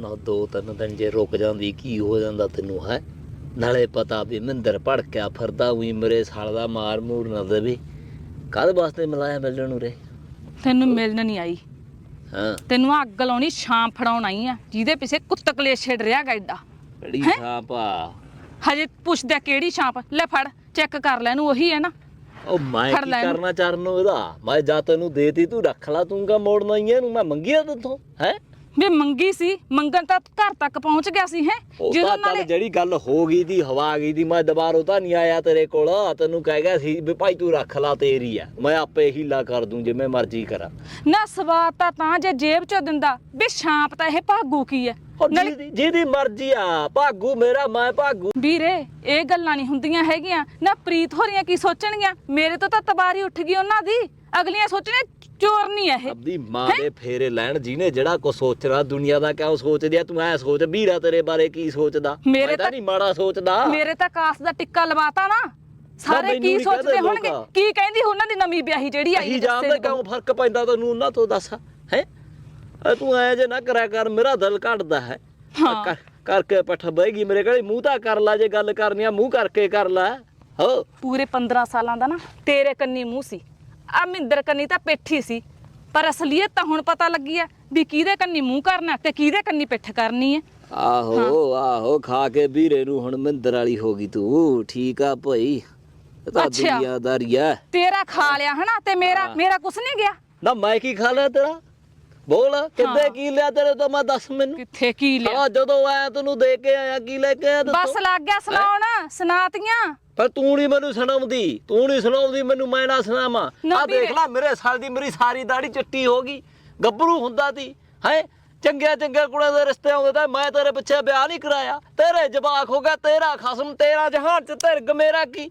ਨਾ ਦੋ ਤਿੰਨ ਦਿਨ ਜੇ ਰੁਕ ਜਾਂਦੀ ਕੀ ਹੋ ਜਾਂਦਾ ਤੈਨੂੰ ਹੈ? ਨਾਲੇ ਪਤਾ ਵੀ ਮਹਿੰਦਰ ਭੜਕਿਆ ਫਿਰਦਾ ਉਹੀ ਮੇਰੇ ਸਾਲ ਦਾ ਮਾਰ ਮੂਰ ਨਾ ਦੇਵੇ। ਕਦ ਵਾਸਤੇ ਮਿਲਾਇਆ ਮਿਲਣ ਨੂੰ ਰੇ ਤੈਨੂੰ ਮਿਲਣ ਨਹੀਂ ਆਈ। ਹਾਂ। ਤੈਨੂੰ ਆਹ ਅੱਗ ਲਾਉਣੀ ਛਾਂ ਫੜਾਉਣ ਆਈ ਆ ਜਿਹਦੇ ਪਿੱਛੇ ਕੁੱਤ ਕਲੇਸ਼ ਛਿੜ ਰਿਹਾ ਗੈਡਾ ਬੜੀ ਹੈਂ? ਸਾਪਾ ਹਜੇ ਪੁੱਛਦਾ ਕਿਹੜੀ ਛਾਂਪ? ਲੈ ਫੜ ਚੈੱਕ ਕਰ ਲੈ ਇਹਨੂੰ ਉਹੀ ਹੈ ਨਾ। ਉਹ ਮੈਂ ਫੜ ਕੀ ਲੈ ਇਹਨੂੰ। ਕਰਨਾ ਚਰਨੋ ਇਹਦਾ? ਮੈਂ ਜਾ ਤੈਨੂੰ ਦੇਤੀ ਤੂੰ ਰੱਖ ਲਾ ਤੂੰ ਕਾ ਮੋੜਨਾ ਹੀ ਇਹਨੂੰ ਮੈਂ ਮੰਗਿਆ ਤੇਥੋਂ ਹੈ? ਵੀ ਮੰਗੀ ਸੀ ਮੰਗਣ ਤਾਂ ਘਰ ਤੱਕ ਪਹੁੰਚ ਗਿਆ ਸੀ ਹੈ? ਉਹ ਜਦੋਂ ਤਾਂ ਚੱਲ ਜਿਹੜੀ ਗੱਲ ਹੋ ਗਈ ਦੀ ਹਵਾ ਗਈ ਦੀ ਮੈਂ ਦੁਬਾਰਾ ਤਾਂ ਨਹੀਂ ਆਇਆ ਤੇਰੇ ਕੋਲ। ਤੈਨੂੰ ਕਹਿ ਗਿਆ ਸੀ ਵੀ ਭਾਈ ਤੂੰ ਰੱਖ ਲਾ ਤੇਰੀ ਆ। ਮੈਂ ਆਪੇ ਹੀਲਾ ਕਰ ਦੂੰ ਜਿਵੇਂ ਮਰਜ਼ੀ ਕਰਾਂ। ਨਾ ਸਵਾਦ ਤਾਂ ਤਾਂ ਜੇ ਜੇਬ ਚੋਂ ਦਿੰਦਾ ਵੀ ਛਾਂਪ ਤਾਂ ਇਹ ਭਾਗੂ ਕੀ ਉਹ ਨਾਲੇ ਜਿਹਦੀ ਜਿਹਦੀ ਮਰਜ਼ੀ ਆ ਭਾਗੂ ਮੇਰਾ ਮੈਂ ਭਾਗੂ। ਵੀਰੇ ਇਹ ਗੱਲਾਂ ਨਹੀਂ ਹੁੰਦੀਆਂ ਹੈਗੀਆਂ। ਨਾ ਪ੍ਰੀਤ ਹੋ ਰਹੀਆਂ ਕੀ ਸੋਚਣਗੀਆਂ? ਮੇਰੇ ਤੋਂ ਤਾਂ ਤਬਾਰੀ ਉੱਠ ਗਈ ਉਹਨਾਂ ਦੀ। ਅਗਲੀਆਂ ਸੋਚਣੇ ਚੋਰ ਨਹੀਂ ਇਹ। ਆਪਦੀ ਮਾਂ ਦੇ ਫੇਰੇ ਲੈਣ ਜਿਹਨੇ ਜਿਹੜਾ ਕੋ ਸੋਚਣਾ ਦੁਨੀਆ ਦਾ ਕਿਉਂ ਸੋਚਦੀ ਆ ਤੂੰ ਐ ਸੋਚ ਵੀਰਾ ਤੇਰੇ ਬਾਰੇ ਕੀ ਸੋਚਦਾ? ਮੇਰੇ ਤਾਂ ਤਾਂ- ਨਹੀਂ ਮਾੜਾ ਸੋਚਦਾ। ਮੇਰੇ ਤਾਂ ਕਾਸ ਦਾ ਟਿੱਕਾ ਲਵਾਤਾ ਨਾ। ਸਾਰੇ ਕੀ ਸੋਚਦੇ ਹੋਣਗੇ। ਕੀ ਕਹਿੰਦੀ ਉਹਨਾਂ ਦੀ ਨਵੀਂ ਵਿਆਹੀ ਜਿਹੜੀ ਆਈ ਹੈ ਜੱਸੇ ਦੀ ਕਿਉਂ ਫ਼ਰਕ ਪੈਂਦਾ ਤੈਨੂੰ ਉਹਨਾਂ ਤੋਂ ਦੱਸ ਹੈ? ਤੂੰ ਐ ਜੇ ਨਾ ਕਰਿਆ ਕਰ ਮੇਰਾ ਦਿਲ ਘਟਦਾ ਹੈ। ਹਾਂ। ਕਰ- ਕਰਕੇ ਪੱਠ ਬਹਿਗੀ ਮੇਰੇ ਕੋਲੇ ਮੂੰਹ ਤਾਂ ਕਰ ਲੈ ਜੇ ਗੱਲ ਕਰਨੀ ਆ ਮੂੰਹ ਕਰਕੇ ਕਰ ਲੈ। ਹੋ। ਪੂਰੇ 15 ਸਾਲਾਂ ਦਾ ਨਾ ਤੇਰੇ ਕੰਨੀ ਮੂੰਹ ਸੀ। ਆ ਮਿੰਦਰ ਕੰਨੀ ਤਾਂ ਪੇਠੀ ਸੀ ਪਰ ਅਸਲੀਅਤ ਤਾਂ ਹੁਣ ਪਤਾ ਲੱਗੀ ਆ ਵੀ ਕਿਹਦੇ ਕੰਨੀ ਮੂੰਹ ਕਰਨਾ ਤੇ ਕਿਹਦੇ ਕੰਨੀ ਪਿੱਠ ਕਰਨੀ ਹੈ ਆਹੋ ਆਹੋ ਖਾ ਕੇ ਵੀਰੇ ਨੂੰ ਹੁਣ ਮਿੰਦਰ ਵਾਲੀ ਹੋ ਗਈ ਤੂੰ ਠੀਕ ਆ ਭਾਈ। ਇਹ ਤਾਂ ਅੱਛਾ। ਦੁਨੀਆਦਾਰੀ ਆ। ਤੇਰਾ ਖਾ ਲਿਆ ਹਨਾ ਤੇ ਮੇਰਾ। ਮੇਰਾ ਕੁਛ ਨਹੀਂ ਗਿਆ। ਨਾ ਮੈਂ ਕੀ ਖਾ ਲਿਆ ਤੇਰਾ? ਬੋਲ ਕਿੱਦੇ। ਕੀ ਲਿਆ ਤੇਰੇ ਤੋਂ? ਮੈਂ ਦੱਸ ਮੈਨੂੰ। ਕਿੱਥੇ ਕੀ ਲਿਆ? ਹਾਂ ਜਦੋਂ ਆਇਆ ਤੈਨੂੰ ਦੇ ਕੇ ਆਇਆ ਕੀ ਲੈ ਕੇ ਆਇਆ ਬਸ ਲੱਗ ਗਿਆ ਸੁਣਾਉਣ ਸੁਣਾਤੀਆਂ। ਪਰ ਤੂੰ ਨਹੀਂ ਮੈਨੂੰ ਸੁਣਾਉਂਦੀ ਤੂੰ ਨਹੀਂ ਸੁਣਾਉਂਦੀ ਮੈਨੂੰ ਮੈਂ ਨਾ ਸੁਣਾਵਾਂ। ਆ ਦੇਖ। ਲੈ ਮੇਰੇ ਸਾਲ ਦੀ ਮੇਰੀ ਸਾਰੀ ਦਾੜੀ ਚਿੱਟੀ ਹੋ ਗਈ ਗੱਭਰੂ ਹੁੰਦਾ ਸੀ ਹੈ? ਚੰਗੇ ਚੰਗੇ ਕੁੜੀਆਂ ਦੇ ਰਿਸ਼ਤੇ ਆਉਂਦੇ ਤਾਂ ਮੈਂ ਤੇਰੇ ਪਿੱਛੇ ਵਿਆਹ ਨਹੀਂ ਕਰਾਇਆ। ਤੇਰੇ ਜਵਾਕ ਹੋ ਗਿਆ ਤੇਰਾ ਖਸਮ ਤੇਰਾ ਜਹਾਨ ਚ ਧਿਰਗ ਮੇਰਾ ਕੀ?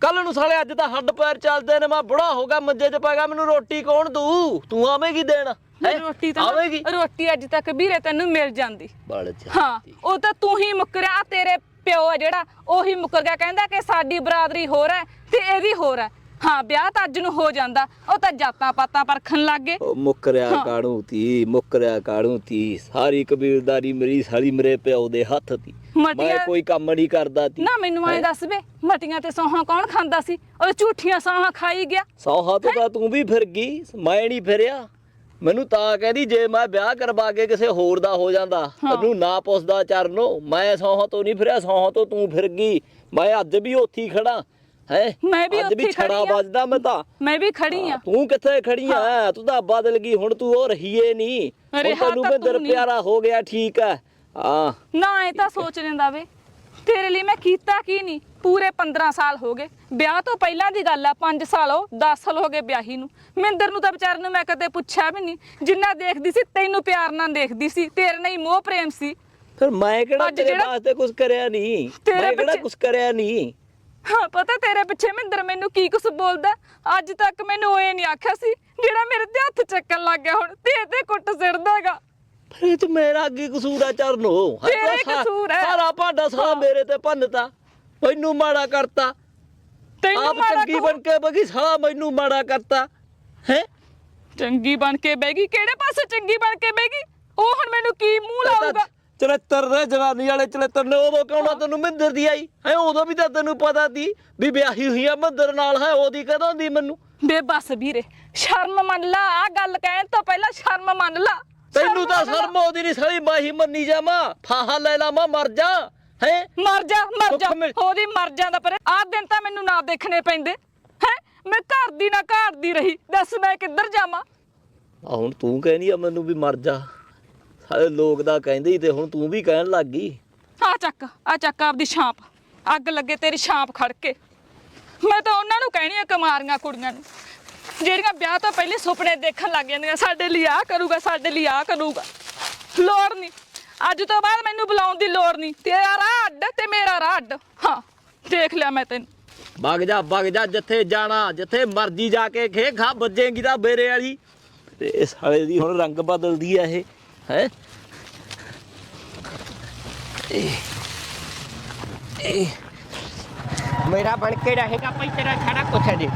ਕੱਲ ਨੂੰ ਸਾਲੇ ਅੱਜ ਤਾਂ ਹੱਡ ਪੈਰ ਚੱਲਦੇ ਨੇ ਮੈਂ ਬੁੜਾ ਹੋ ਗਿਆ ਮੰਜੇ 'ਚ ਪੈ ਗਿਆ ਮੈਨੂੰ ਰੋਟੀ ਕੌਣ ਦਊ? ਤੂੰ ਆਵੇਂਗੀ ਦੇਣ? ਹੈਂ? ਰੋਟੀ ਤਾਂ ਆਵੇਂਗੀ ਰੋਟੀ ਅੱਜ ਤੱਕ ਵੀਰੇ ਤੈਨੂੰ ਮਿਲ ਜਾਂਦੀ। ਹਾਂ ਉਹ ਤਾਂ ਤੂੰ ਹੀ ਮੁੱਕਰਿਆ ਤੇਰੇ ਪਿਓ ਆ ਜਿਹੜਾ ਉਹੀ ਮੁੱਕਰ ਗਿਆ ਕਹਿੰਦਾ ਕਿ ਸਾਡੀ ਬਰਾਦਰੀ ਹੋਰ ਹੈ ਤੇ ਇਹਦੀ ਹੋਰ ਹੈ। ਹਾਂ ਵਿਆਹ ਤਾਂ ਅੱਜ ਨੂੰ ਹੋ ਜਾਂਦਾ। ਉਹ ਤਾਂ ਜਾਤਾਂ ਪਾਤਾਂ ਪਰਖਣ ਲੱਗ ਗਏ। ਉਹ ਮੁੱਕਰਿਆ ਹਾਂ। ਕਾੜੂ ਤੀ ਮੁੱਕਰਿਆ ਕਾੜੂ ਤੀ ਸਾਰੀ ਕਬੀਲਦਾਰੀ ਮੇਰੀ ਸਾਲੀ ਮੇਰੇ ਪਿਓ ਦੇ ਹੱਥ ਤੀ ਮੈਂ ਮਟੀਆਂ ਕੋਈ ਕੰਮ ਨਹੀਂ ਕਰਦਾ ਤੀ ਨਾ ਮੈਨੂੰ ਐ ਦੱਸ ਵੇ ਮਟੀਆਂ ਤੇ ਸੌਹਾਂ ਕੌਣ ਖਾਂਦਾ ਸੀ? ਉਹ ਝੂਠੀਆਂ ਸੌਹਾਂ ਖਾਈ ਗਿਆ। ਸੌਹਾ ਤੋਂ ਤਾਂ ਤੂੰ ਵੀ ਫਿਰ ਗਈ ਮੈਂ ਨਹੀਂ ਫਿਰਿਆ। ਮੈਨੂੰ ਤਾਂ ਕਹਿੰਦੀ ਜੇ ਮੈਂ ਵਿਆਹ ਕਰਵਾ ਕੇ ਕਿਸੇ ਹੋਰ ਦਾ ਹੋ ਜਾਂਦਾ ਹਾਂ। ਤੈਨੂੰ ਨਾ ਪੁੱਛਦਾ ਚਰਨੋ ਮੈਂ ਸੌਹਾ ਤੋਂ ਨਹੀਂ ਫਿਰਿਆ ਸੌਹਾ ਤੋਂ ਤੂੰ ਫਿਰ ਗਈ। ਮੈਂ ਅੱਜ ਵੀ ਉੱਥੇ ਹੀ ਖੜਾ ਹੈ? ਮੈਂ ਵੀ ਅੱਜ ਉੱਥੇ ਵੀ ਖੜੀ ਆਂ। ਵੱਜਦਾ ਮੈਂ ਤਾਂ। ਮੈਂ ਵੀ ਖੜੀ ਆ ਤੂੰ ਕਿੱਥੇ ਖੜੀ ਆ ਤੂੰ ਤਾਂ ਬਦਲ ਗਈ ਹੁਣ ਤੂੰ ਉਹ ਰਹੀਏ ਨਹੀਂ। ਹੁਣ ਰਿਹਾ ਤੈਨੂੰ ਤਾਂ ਤੂੰ ਨਹੀਂ। ਪਿਆਰਾ ਹੋ ਗਿਆ ਠੀਕ ਹੈ। ਹਾਂ। ਨਾ ਇਹ ਤਾਂ ਸੋਚ ਲੈਂਦਾ ਵੇ। ਤੇਰੇ ਲਈ ਮੈਂ ਕੀਤਾ ਕੀ ਨਹੀਂ? ਪੂਰੇ 15 ਸਾਲ ਹੋ ਗਏ। ਵਿਆਹ ਤੋਂ ਪਹਿਲਾਂ ਦੀ ਗੱਲ ਆ 5 ਸਾਲ ਹੋ 10 ਸਾਲ ਹੋ ਗਏ ਵਿਆਹੀ ਨੂੰ। ਮਿੰਦਰ ਨੂੰ ਤਾਂ ਵਿਚਾਰ ਨੂੰ ਮੈਂ ਕਦੇ ਪੁੱਛਿਆ ਵੀ ਨਹੀਂ। ਜਿੰਨਾ ਦੇਖਦੀ ਸੀ ਤੈਨੂੰ ਪਿਆਰ ਨਾਲ ਦੇਖਦੀ ਸੀ। ਤੇਰੇ ਨਾਲ ਹੀ ਮੋਹ ਪ੍ਰੇਮ ਸੀ। ਫਿਰ ਮੈਂ ਕਿਹੜਾ ਅੱਜ ਤੇਰੇ ਜਿਹੜਾ- ਵਾਸਤੇ ਕੁਝ ਕਰਿਆ ਨਹੀਂ? ਤੇਰੇ ਮੈਂ ਕਿਹੜਾ ਪਿੱਛੇ- ਕੁਝ ਕਰਿਆ ਨਹੀਂ? ਹਾਂ ਪਤਾ ਤੇਰੇ ਪਿੱਛੇ ਮਿੰਦਰ ਮੈਨੂੰ ਕੀ ਕੁਛ ਬੋਲਦਾ? ਅੱਜ ਤੱਕ ਮੈਨੂੰ ਇਹ ਨਹੀਂ ਆਖਿਆ ਸੀ ਜਿਹੜਾ ਮੇਰੇ ਤੇ ਹੱਥ ਚੱਕਣ ਲੱਗ ਗਿਆ ਹੁਣ ਤੇ ਤੇ ਕੁੱਟ ਸਿੜਦਾਗਾ ਫਿਰ ਇਹ ਮੇਰਾ ਕੀ ਕਸੂਰ ਆ ਚਰਨੋ ਹਾਏ ਤੇਰਾ ਸਾ- ਕਸੂਰ ਹੈ। ਸਾਰਾ ਭਾਂਡਾ ਸਾਰਾ। ਮੇਰੇ ਤੇ ਭੰਨਤਾ ਮੈਨੂੰ ਮਾੜਾ ਕਰਤਾ। ਤੈਨੂੰ ਆਪ ਚੰਗੀ। ਬਣ ਕੇ ਬਗੀ ਸਾਰਾ ਮੈਨੂੰ ਮਾੜਾ ਕਰਤਾ। ਹੈ? ਚੰਗੀ ਬਣ ਕੇ ਬੈਗੀ ਕਿਹੜੇ ਪਾਸੇ ਚੰਗੀ ਬਣ ਕੇ ਬੈਗੀ ਉਹ ਹੁਣ ਮੈਨੂੰ ਕੀ ਮੂੰਹ ਲਾਊਗਾ? ਚਰਿੱਤਰ ਦੇ ਜਵਾਨੀ ਵਾਲੇ ਚਰਿੱਤਰ ਨੇ ਉਦੋਂ ਕਿਉਂ ਨਾ ਤੈਨੂੰ ਮਿੰਦਰ ਦੀ ਆਈ? ਹੈ ਉਦੋਂ ਵੀ ਤਾਂ ਤੈਨੂੰ ਪਤਾ ਸੀ ਵੀ ਵਿਆਹੀ ਹੋਈ ਆ ਮਿੰਦਰ ਨਾਲ ਹੈ ਉਹਦੀ ਕਦੋਂ ਦੀ ਮੈਨੂੰ? ਬੇ ਬਸ ਵੀਰੇ ਸ਼ਰਮ ਮੰਨ ਲਾ ਆ ਗੱਲ ਕਹਿਣ ਤੋਂ ਪਹਿਲਾਂ ਸ਼ਰਮ ਮੰਨ ਲਾ। ਤੈਨੂੰ ਤਾਂ। ਸ਼ਰਮ ਉਹਦੀ ਨਹੀਂ ਸਾਲੀ ਮਾਹੀ ਮੰਨੀ ਜਾਵਾਂ। ਫਾਹਾ ਲੈ ਲਾ ਮੈਂ ਮਰ ਜਾ ਹੈ? ਮਰ ਜਾ ਮਰ ਜਾ ਉਹਦੀ ਮਰ ਜਾਂਦਾ ਪਰ। ਆਹ ਦਿਨ ਤਾਂ ਮੈਨੂੰ ਨਾ ਦੇਖਣੇ ਪੈਂਦੇ ਹੈ? ਮੈਂ ਘਰ ਦੀ ਨਾ ਘਰ ਦੀ ਰਹੀ ਦੱਸ ਮੈਂ ਕਿੱਧਰ ਜਾਵਾਂ? ਆ ਹੁਣ ਤੂੰ ਕਹਿੰਦੀ ਆ ਮੈਨੂੰ ਵੀ ਮਰ ਜਾ। ਸਾਰੇ ਲੋਕ ਦਾ ਕਹਿੰਦੇ ਹੀ ਤੇ ਹੁਣ ਤੂੰ ਵੀ ਕਹਿਣ ਲੱਗ ਗਈ। ਆ ਚੱਕ ਆ ਚੱਕ ਆਪਦੀ ਛਾਂਪ। ਅੱਗ ਲੱਗੇ ਤੇਰੀ ਛਾਂਪ ਖੜ ਕੇ। ਮੈਂ ਤਾਂ ਉਹਨਾਂ ਨੂੰ ਕਹਿਣੀ ਆ ਕਮਾਰੀਆਂ ਕੁੜੀਆਂ ਨੂੰ ਜਿਹੜੀਆਂ ਵਿਆਹ ਤੋਂ ਪਹਿਲੇ ਸੁਪਨੇ ਦੇਖਣ ਲੱਗ ਜਾਂਦੀਆਂ ਸਾਡੇ ਲਈ ਆ ਕਰੂਗਾ ਸਾਡੇ ਲਈ ਆ ਕਰੂਗਾ। ਲੋੜ ਨਹੀਂ। ਅੱਜ ਤੋਂ ਬਾਅਦ ਮੈਨੂੰ ਬੁਲਾਉਣ ਦੀ ਲੋੜ ਨਹੀਂ। ਤੇਰਾ ਰਾਹ ਅੱਡ ਤੇ ਮੇਰਾ ਰਾਹ ਅੱਡ ਹਾਂ ਦੇਖ ਲਿਆ ਮੈਂ ਤੈਨੂੰ। ਵਗ ਜਾ ਵਗ ਜਾ ਜਿੱਥੇ ਜਾਣਾ ਜਿੱਥੇ ਮਰਜ਼ੀ ਜਾ ਕੇ ਖੇ ਖਾ ਵੱਜੇਗੀ ਤਾਂ ਬੇਰੇ ਵਾਲੀ। ਤੇ ਇਹ ਸਾਲੇ ਦੀ ਹੁਣ ਰੰਗ ਬਦਲਦੀ ਆ ਇਹ। ਹੈ? ਮੇਰਾ ਬਣ ਕੇ ਰਹੇਗਾ ਭਾਈ ਤੇਰਾ ਸਾਰਾ ਕੁਛ ਹੈ ਜੀ